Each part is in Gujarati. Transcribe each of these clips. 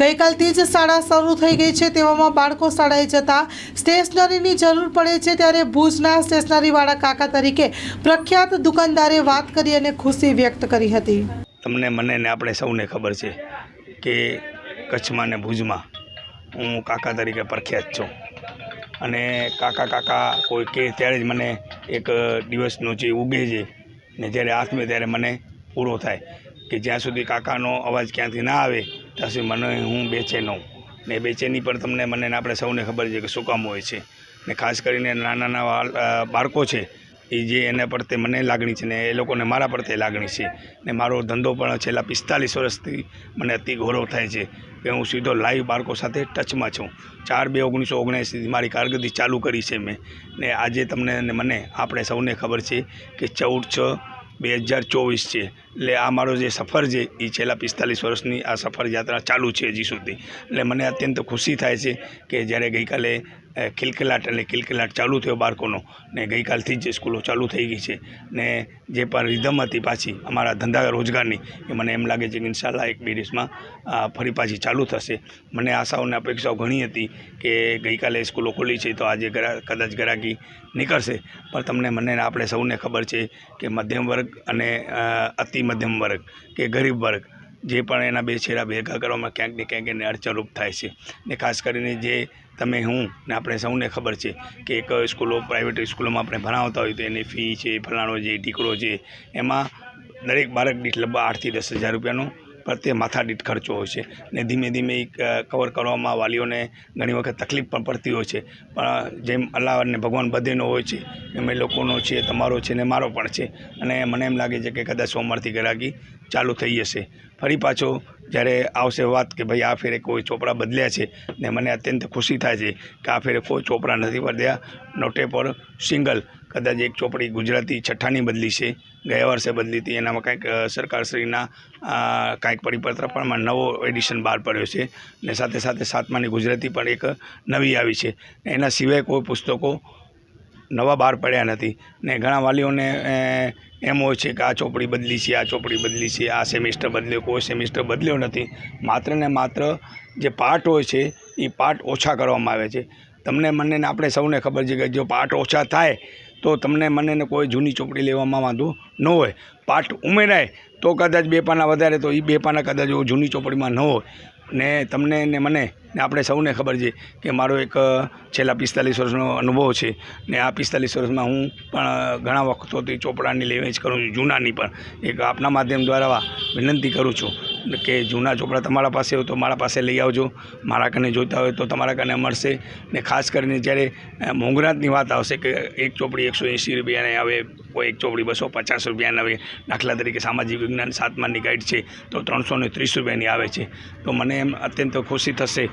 ગઈકાલથી જ શાળા શરૂ થઈ ગઈ છે તેવામાં બાળકો શાળાએ જતા સ્ટેશનરીની જરૂર પડે છે ત્યારે ભુજના સ્ટેશનરીવાળા કાકા તરીકે પ્રખ્યાત દુકાનદારે વાત કરી અને ખુશી વ્યક્ત કરી હતી. તમને મને ને આપણે સૌને ખબર છે કે કચ્છમાં ને ભુજમાં હું કાકા તરીકે પ્રખ્યાત છું. અને કાકા કાકા કોઈ કે ત્યારે જ મને એક દિવસનો જે ઉગે છે ને જ્યારે હાથમે ત્યારે મને પૂરો થાય. કે જ્યાં સુધી કાકાનો અવાજ ક્યાંથી ના આવે, ત્યાં સુધી મને હું બેચેન હોઉં. ને બેચેની પણ તમને મને આપણે સૌને ખબર છે કે શું કામ હોય છે. ને ખાસ કરીને નાના નાના બાળકો છે એ જે એના પ્રત્યે મને લાગણી છે ને એ લોકોને મારા પ્રત્યે લાગણી છે. ને મારો ધંધો પણ છેલ્લા પિસ્તાલીસ વર્ષથી મને અતિ ગૌરવ થાય છે કે હું સીધો લાઈવ બાળકો સાથે ટચમાં છું. ચાર બે ઓગણીસો ઓગણએંસીથી મારી કારકિર્દી ચાલુ કરી છે મેં. ને આજે તમને ને મને, આપણે સૌને ખબર છે કે ચૌદ છ બે હજાર ચોવીસ છે. એટલે આ મારો જે સફર છે, એ છેલ્લા પિસ્તાલીસ વર્ષની આ સફર યાત્રા ચાલુ છે હજી સુધી. એટલે મને અત્યંત ખુશી થાય છે કે જ્યારે ગઈકાલે ખિલખિલાટ એટલે ખિલખિલાટ ચાલુ થયો બાળકોનો, ને ગઈકાલથી જ સ્કૂલો ચાલુ થઈ ગઈ છે. ને જે પણ રિધમ હતી પાછી, અમારા ધંધા રોજગારની, એ મને એમ લાગે છે કે ઇન્શાલ્લાહ એક બે દિવસમાં ફરી પાછી ચાલુ થશે. મને આશાઓ અપેક્ષાઓ ઘણી હતી કે ગઈકાલે સ્કૂલો ખોલી છે તો આજે કદાચ ગ્રાહકી નીકળશે. પણ તમને મને આપણે સૌને ખબર છે કે મધ્યમ વર્ગ અને અતિ મધ્યમ વર્ગ કે ગરીબ વર્ગ, જે પણ એના બે છેડા ભેગા કરવામાં ક્યાંક ને ક્યાંક એને અડચણરૂપ થાય છે. ને ખાસ કરીને જે તમે હું ને આપણે સૌને ખબર છે કે એક સ્કૂલો પ્રાઇવેટ સ્કૂલોમાં આપણે ભણાવતા હોય તો એની ફી છે, ફલાણો છે ઢીકડો છે એમાં દરેક બાળક દીઠ લગભગ આઠથી દસ હજાર રૂપિયાનો પ્રત્યે માથાદીઠ ખર્ચો હોય છે ને ધીમે ધીમે એ કવર કરવામાં વાલીઓને ઘણી વખત તકલીફ પણ પડતી હોય છે. પણ જેમ અલ્લાહ અને ભગવાન બધેનો હોય છે, એમ એ લોકોનો છે, તમારો છે ને મારો પણ છે. અને મને એમ લાગે છે કે કદાચ સોમવારથી ગરાગી ચાલુ થઈ જશે. ફરી પાછો જ્યારે આવશે વાત કે ભાઈ આ ફેરે કોઈ ચોપડા બદલ્યા છે ને મને અત્યંત ખુશી થાય છે કે આ ફેરે કોઈ ચોપડા નથી બદલ્યા. નોટે પર સિંગલ, કદાચ એક ચોપડી ગુજરાતી છઠ્ઠાની બદલી છે. ગયા વર્ષે બદલી હતી. એનામાં કાંઈક સરકારશ્રીના કાંઈક પરિપત્ર પણ નવો એડિશન બહાર પડ્યો છે. ને સાથે સાથે સાતમાની ગુજરાતી પણ એક નવી આવી છે. એના સિવાય કોઈ પુસ્તકો નવા બહાર પડ્યા નથી. ને ઘણા વાલીઓને એમ હોય છે કે આ ચોપડી બદલી છે, આ ચોપડી બદલી છે, આ સેમિસ્ટર બદલ્યો, કોઈ સેમિસ્ટર બદલ્યો નથી. માત્ર ને માત્ર જે પાર્ટ હોય છે, એ પાર્ટ ઓછા કરવામાં આવે છે. તમને મને ને આપણે સૌને ખબર છે કે જો પાર્ટ ઓછા થાય, તો તમને મને ને કોઈ જૂની ચોપડી લેવામાં વાંધો ન હોય. પાઠ ઉમેરાય, તો કદાચ બે પાના વધારે, તો એ બે પાના કદાચ જૂની ચોપડીમાં ન હોય. ને તમને ને મને ને આપણે સૌને ખબર છે કે મારો એક છેલ્લા પિસ્તાલીસ વર્ષનો અનુભવ છે. ને આ પિસ્તાલીસ વર્ષમાં હું પણ ઘણા વખતોથી ચોપડાની લેવેચ કરું છું, જૂનાની પણ. એક આપના માધ્યમ દ્વારા વિનંતી કરું છું કે જૂના ચોપડા તમારા પાસે હોય તો મારા પાસે લઈ આવજો. મારા કને જોઈતા હોય તો તમારા કને મળશે. ને ખાસ કરીને જ્યારે મોંઘરાતની વાત આવશે કે એક ચોપડી એકસો એંસી રૂપિયાની આવે, કોઈ એક ચોપડી બસો પચાસ રૂપિયાની આવે, દાખલા તરીકે સામાજિક વિજ્ઞાન સાતમાની ગાઈડ છે, તો ત્રણસો ત્રીસ રૂપિયાની આવે છે. તો મને એમ અત્યંત ખુશી થશે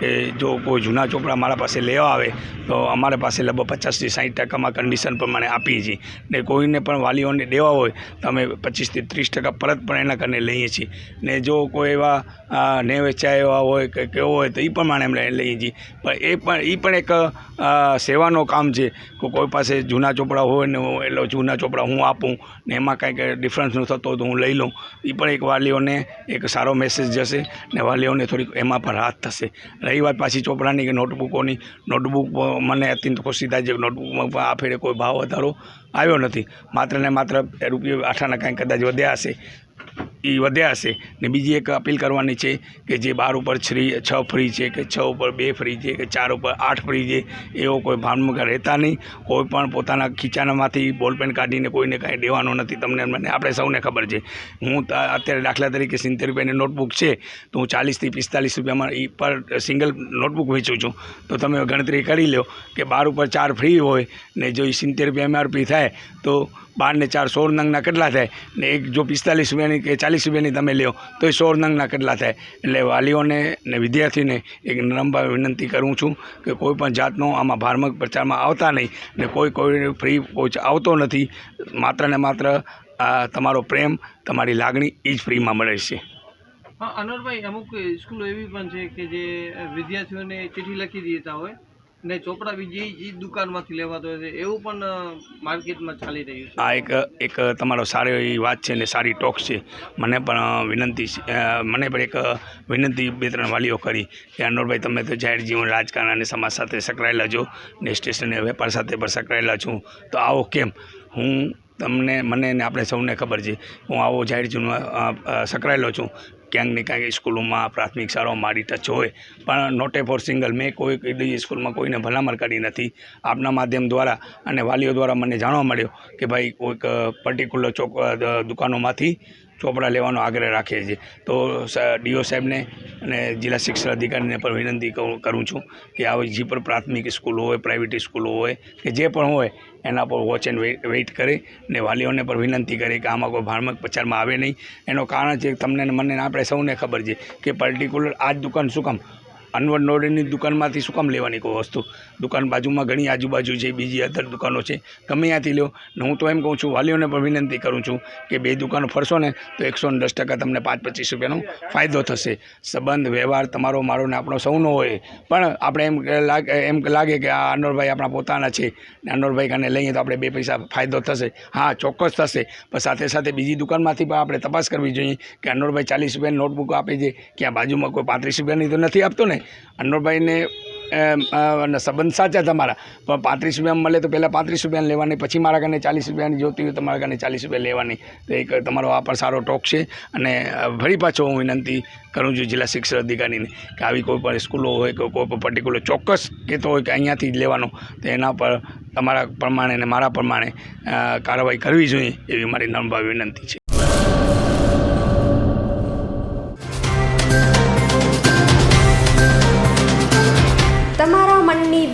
કે જો કોઈ જૂના ચોપડા મારા પાસે લેવા આવે, તો અમારા પાસે લગભગ પચાસથી સાઠ ટકામાં કન્ડિશન પ્રમાણે આપીએ છીએ. ને કોઈને પણ વાલીઓને દેવા હોય, તો અમે પચીસથી ત્રીસ ટકા પરત પણ એના કરીને લઈએ છીએ. ને જો કોઈ એવા ને વેચાય એવા હોય કે કેવો હોય, તો એ પ્રમાણે અમે લઈએ છીએ. પણ એ પણ એ પણ એક સેવાનો કામ છે કે કોઈ પાસે જૂના ચોપડા હોય ને એટલે જૂના ચોપડા હું આપું, ને એમાં કાંઈક ડિફરન્સ ન થતો તો હું લઈ લઉં. એ પણ એક વાલીઓને એક સારો મેસેજ જશે ને વાલીઓને થોડીક એમાં પણ રાહત થશે. રહી વાત પાછી ચોપડાની કે નોટબુકોની નોટબુક મને અત્યંત ખુશી થાય છે નોટબુકમાં આ ફેરે કોઈ ભાવ વધારો આવ્યો નથી. માત્ર ને માત્ર રૂપિયો આઠાના કાંઈક કદાચ વધ્યા હશે. એ વધ્યા હશે. ને બીજી એક અપીલ કરવાની છે કે જે બાર ઉપર છ્રી છ ફ્રી છે કે છ ઉપર બે ફ્રી છે કે ચાર ઉપર આઠ ફ્રી છે, એવો કોઈ ભાનમાં રહેતા નહીં. કોઈ પણ પોતાના ખીચાનામાંથી બોલપેન કાઢીને કોઈને કાંઈ દેવાનો નથી. તમને મને, આપણે સૌને ખબર છે. હું અત્યારે દાખલા તરીકે સિત્તેર રૂપિયાની નોટબુક છે, તો હું ચાલીસથી પિસ્તાલીસ રૂપિયામાં એ પર સિંગલ નોટબુક વેચું છું. તો તમે ગણતરી કરી લો કે બાર ઉપર ચાર ફ્રી હોય ને જો એ સિત્તેર રૂપિયા એમઆરપી થાય, તો બાર ને ચાર સોળ નંગના કેટલા થાય? ને એક જો પિસ્તાલીસ રૂપિયાની કે ચાલીસ રૂપિયાની તમે લ્યો તો એ સો નંગના કેટલા થાય? એટલે વાલીઓને ને વિદ્યાર્થીને એક નરમભાવે વિનંતી કરું છું કે કોઈ પણ જાતનો આમાં ભારમક પ્રચારમાં આવતા નહીં ને કોઈ કોઈ ફ્રી કોઈ આવતો નથી, માત્ર ને માત્ર તમારો પ્રેમ, તમારી લાગણી એ જ ફ્રીમાં મળે છે. હા, અનવરભાઈ, અમુક સ્કૂલો એવી પણ છે કે જે વિદ્યાર્થીઓને ચિઠ્ઠી લખી દેતા હોય ને ચોપડા બીજી જે દુકાનમાંથી લેવાતો હોય છે. એવું પણ માર્કેટમાં ચાલી રહ્યું છે. આ એક એક તમારો સારી એવી વાત છે ને સારી ટોક છે. મને પણ વિનંતી મને પણ એક વિનંતી બે ત્રણ વાલીઓ કરી કે, અનોરભાઈ, તમે તો જાહેર જીવન, રાજકારણ અને સમાજ સાથે સંકળાયેલા છો ને સ્ટેશન વેપાર સાથે પણ સંકળાયેલા છું. તો આવો કેમ? હું તમને, મને ને આપણે સૌને ખબર છે. હું આવો જાહેર જીવનમાં સંકળાયેલો છું. ક્યાંક ને ક્યાંક સ્કૂલોમાં પ્રાથમિક શાળાઓ મારી ટચ હોય. પણ નોટ ફોર સિંગલ મેં કોઈ કઈ સ્કૂલમાં કોઈને ભલામણ કરી નથી. આપના માધ્યમ દ્વારા અને વાલીઓ દ્વારા મને જાણવા મળ્યો કે ભાઈ કોઈક પર્ટિક્યુલર ચોક દુકાનોમાંથી ચોપડા લેવાનો આગ્રહ રાખીએ છીએ. તો ડીઓ સાહેબને અને જિલ્લા શિક્ષણ અધિકારીને પણ વિનંતી કરું છું કે આવી જે પણ પ્રાથમિક સ્કૂલો હોય, પ્રાઇવેટ સ્કૂલો હોય કે જે પણ હોય, એના પર વોચ એન્ડ વેઇટ કરે ને વાલીઓને પણ વિનંતી કરે કે આમાં કોઈ ભારમક પ્રચારમાં આવે નહીં. એનું કારણ છે તમને મને આપણે સૌને ખબર છે કે પર્ટિક્યુલર આ જ દુકાન શું કામ? અનવર નોડેની દુકાનમાંથી શું કામ લેવાની કોઈ વસ્તુ? દુકાન બાજુમાં ઘણી આજુબાજુ છે, બીજી અધર દુકાનો છે. ગમે ત્યાંથી લો ને હું તો એમ કહું છું, વાલીઓને પણ વિનંતી કરું છું કે બે દુકાનો ફરશો ને, તો એકસો દસ ટકા તમને પાંચ પચીસ રૂપિયાનો ફાયદો થશે. સંબંધ, વ્યવહાર, તમારો, મારો ને આપણો સૌનો હોય. પણ આપણે એમ લાગે એમ લાગે કે આ અનોરભાઈ આપણા પોતાના છે. ને અનોરભાઈ કાને લઈએ તો આપણે બે પૈસા ફાયદો થશે. હા, ચોક્કસ થશે. પણ સાથે સાથે બીજી દુકાનમાંથી પણ આપણે તપાસ કરવી જોઈએ કે અનોરભાઈ ચાલીસ રૂપિયાની નોટબુક આપે છે, કે આ બાજુમાં કોઈ પાંત્રીસ રૂપિયાની તો નથી આપતો ને? અનોરભાઈને એમ, સંબંધ સાચા તમારા. પણ પાંત્રીસ રૂપિયા મળે તો પહેલાં પાંત્રીસ રૂપિયા લેવાની પછી મારા કને ચાલીસ રૂપિયાની જોતી હોય તમારા ઘરે ચાલીસ રૂપિયા લેવાની. તો એક તમારો આ પણ સારો ટોક છે. અને ફરી પાછો હું વિનંતી કરું છું જિલ્લા શિક્ષણ અધિકારીને કે આવી કોઈ પણ સ્કૂલો હોય કે કોઈ પણ પર્ટિક્યુલર ચોક્કસ કહેતો હોય કે અહીંયાથી જ લેવાનો તો એના પર તમારા પ્રમાણે અને મારા પ્રમાણે કાર્યવાહી કરવી જોઈએ એવી મારી નમ્ર વિનંતી છે.